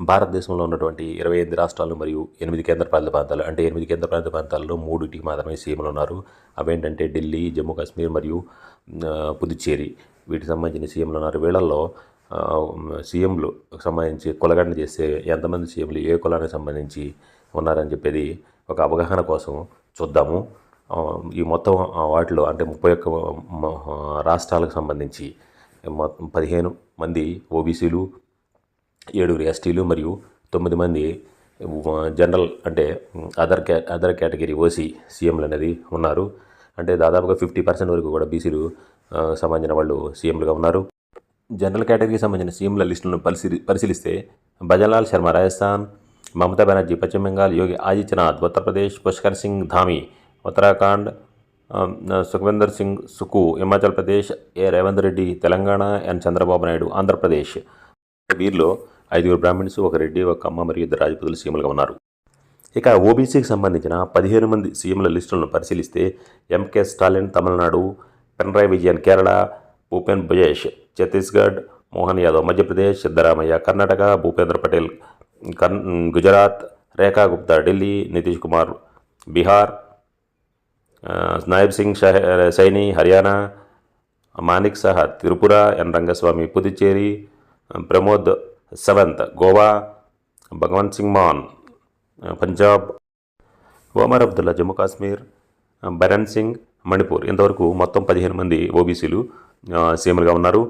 భారతదేశంలో ఉన్నటువంటి ఇరవై ఎనిమిది రాష్ట్రాలు మరియు ఎనిమిది కేంద్రపాలిత ప్రాంతాలు అంటే ఎనిమిది కేంద్రపాలిత ప్రాంతాల్లో మూడుటికి మాత్రమే సీఎంలు ఉన్నారు. అవేంటంటే ఢిల్లీ జమ్మూ కాశ్మీర్ మరియు పుదుచ్చేరి. వీటికి సంబంధించిన సీఎంలు ఉన్నారు. వీళ్ళల్లో సీఎంలు సంబంధించి కులగండ చేస్తే ఎంతమంది సీఎంలు ఏ కులానికి సంబంధించి ఉన్నారని చెప్పేది ఒక అవగాహన కోసం చూద్దాము. ఈ మొత్తం వాటిలో అంటే ముప్పై ఒక్క రాష్ట్రాలకు సంబంధించి పదిహేను మంది ఓబీసీలు ఏడుగురు ఎస్టీలు మరియు తొమ్మిది మంది జనరల్ అంటే అదర్ క్యా అదర్ కేటగిరీ ఓసీ సీఎంలు అనేది ఉన్నారు. అంటే దాదాపుగా ఫిఫ్టీ పర్సెంట్ వరకు కూడా బీసీలు సంబంధించిన వాళ్ళు సీఎంలుగా ఉన్నారు. జనరల్ కేటగిరీకి సంబంధించిన సీఎంల లిస్టులను పరిశీలి పరిశీలిస్తే భజన్లాల్ శర్మ రాజస్థాన్ మమతా బెనర్జీ పశ్చిమ బెంగాల్ యోగి ఆదిత్యనాథ్ ఉత్తరప్రదేశ్ పుష్కర్ సింగ్ ధామి ఉత్తరాఖండ్ సుఖవేందర్ సింగ్ సుకు హిమాచల్ ప్రదేశ్ ఏ రేవంత్ రెడ్డి తెలంగాణ ఎన్ చంద్రబాబు నాయుడు ఆంధ్రప్రదేశ్. వీరిలో ఐదుగురు బ్రాహ్మణ్స్ ఒక రెడ్డి ఒక అమ్మ మరియు ఇద్దరు రాజపతులు సీఎంలుగా ఉన్నారు. ఇక ఓబీసీకి సంబంధించిన పదిహేను మంది సీఎంల లిస్టులను పరిశీలిస్తే ఎంకే స్టాలిన్ తమిళనాడు పినరాయి విజయన్ కేరళ భూపేన్ భుజేష్ ఛత్తీస్గఢ్ మోహన్ యాదవ్ మధ్యప్రదేశ్ సిద్ధరామయ్య కర్ణాటక భూపేంద్ర పటేల్ కర్న్ గుజరాత్ రేఖా గుప్తా ఢిల్లీ నితీష్ కుమార్ బీహార్ నాయబ్ సింగ్ సైని హర్యానా మానిక్ సహా త్రిపుర ఎన్ రంగస్వామి పుదుచ్చేరి ప్రమోద్ సవంత్ గోవా భగవంత్ సింగ్ మాన్ పంజాబ్ ఒమర్ అబ్దుల్లా జమ్మూ కాశ్మీర్ బరన్ సింగ్ మణిపూర్ ఇంతవరకు మొత్తం పదిహేను మంది ఓబీసీలు సీఎంలుగా uh, ఉన్నారు.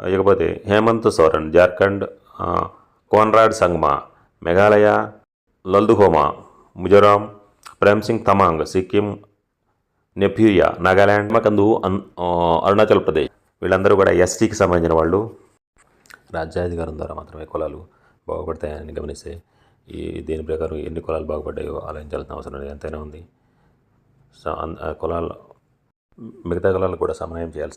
Uh, ఇకపోతే హేమంత్ సోరెన్ జార్ఖండ్ uh, కోన్రాడ్ సంగ్మా మేఘాలయ లల్దుహోమా మిజోరాం ప్రేమ్ సింగ్ తమాంగ్ సిక్కిం నెఫ్యూయా నాగాల్యాండ్ మకందు అరుణాచల్ ప్రదేశ్. వీళ్ళందరూ కూడా ఎస్టీకి సంబంధించిన వాళ్ళు. రాజ్యాధికారం ద్వారా మాత్రమే కులాలు బాగుపడతాయని గమనిస్తే ఈ దీని ప్రకారం ఎన్ని కులాలు బాగుపడ్డాయో ఆలోచించాల్సిన అవసరం ఎంతైనా ఉంది. సో అన్- ఆ కులాలు మిగతా కులాలు కూడా సమన్వయం చేయాల్సిన